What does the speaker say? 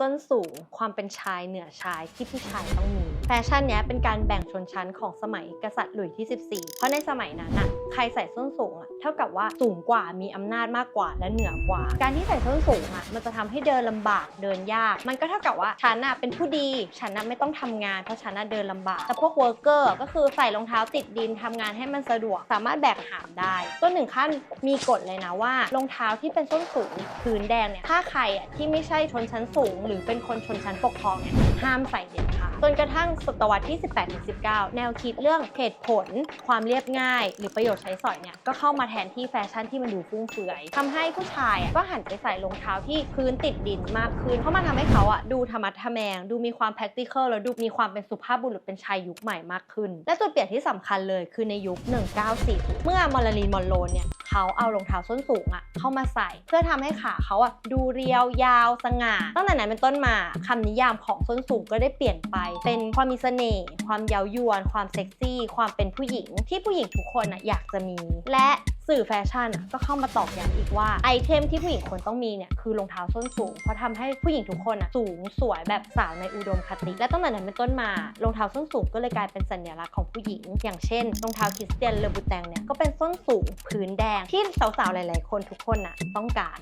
ส้นสูงความเป็นชายเหนือชายที่ผู้ชายต้องมี แฟชั่นเนี้ยเป็นการแบ่งชนชั้นของสมัยกษัตริย์หลุยส์ที่ 14 เพราะในสมัยนั้นอะใครใส่ส้นสูงอะเท่ากับว่าสูงกว่ามีอำนาจมากกว่าและเหนือกว่า การที่ใส่ส้นสูงอะมันจะทำให้เดินลำบากเดินยาก มันก็เท่ากับว่าฉันอะเป็นผู้ดีฉันอะไม่ต้องทำงานเพราะฉันอะเดินลำบาก แต่พวกเวิร์กเกอร์ก็คือใส่รองเท้าติดดินทำงานให้มันสะดวกสามารถแบกหามได้จนถึงขั้นมีกฎเลยนะว่ารองเท้าที่เป็นส้นสูงพื้นแดงเนี่ยถ้าใครอะที่ไม่ใช่ชนชั้นสูงหรือเป็นคนชนชั้นปกครองเนี่ยห้ามใส่เด็ดขาดจนกระทั่งศตวรรษที่ 18-19 แนวคิดเรื่องเหตุผล ความเรียบง่าย หรือประโยชน์ใช้สอยเนี่ยก็เข้ามาแทนที่แฟชั่นที่มันดูฟุ่มเฟือยทำให้ผู้ชายอะก็หันไปใส่รองเท้าที่พื้นติดดินมากขึ้น เพราะมันทำให้เขาอะดูธรรมะทะแมง ดูมีความ practical แล้วดูมีความเป็นสุภาพบุรุษเป็นชายยุคใหม่มากขึ้น และจุดเปลี่ยนที่สำคัญเลยคือในยุค 194 เมื่อมอลลีนมอนโรเนี่ยเขาเอารองเท้าส้นสูงอะเข้ามาใส่ เพื่อทำให้ขาเขาอะดูเรียวยาวสง่าตั้งแต่นั้นเป็นต้นมาคำนิยามของส้นสูงก็ได้เปลี่ยนไป เป็นความมีเสน่ห์ความเย้ายวน ความเซ็กซี่ ความเป็นผู้หญิง ที่ผู้หญิงทุกคนอยากจะมี และสื่อแฟชั่นก็เข้ามาตอกย้ำอีกว่าไอเทมที่ผู้หญิงควรต้องมีเนี่ยคือรองเท้าส้นสูง เพราะทำให้ผู้หญิงทุกคนอะสูงสวยแบบสาวในอุดมคติ และตั้งแต่นั้นเป็นต้นมารองเท้าส้นสูงก็เลยกลายเป็นสัญลักษณ์ของผู้หญิง อย่างเช่นรองเท้าคริสเตียนเลบูแตงเนี่ยก็เป็นส้นสูงพื้นแดงที่สาวๆหลาย ๆ คนทุกคนอะต้องการ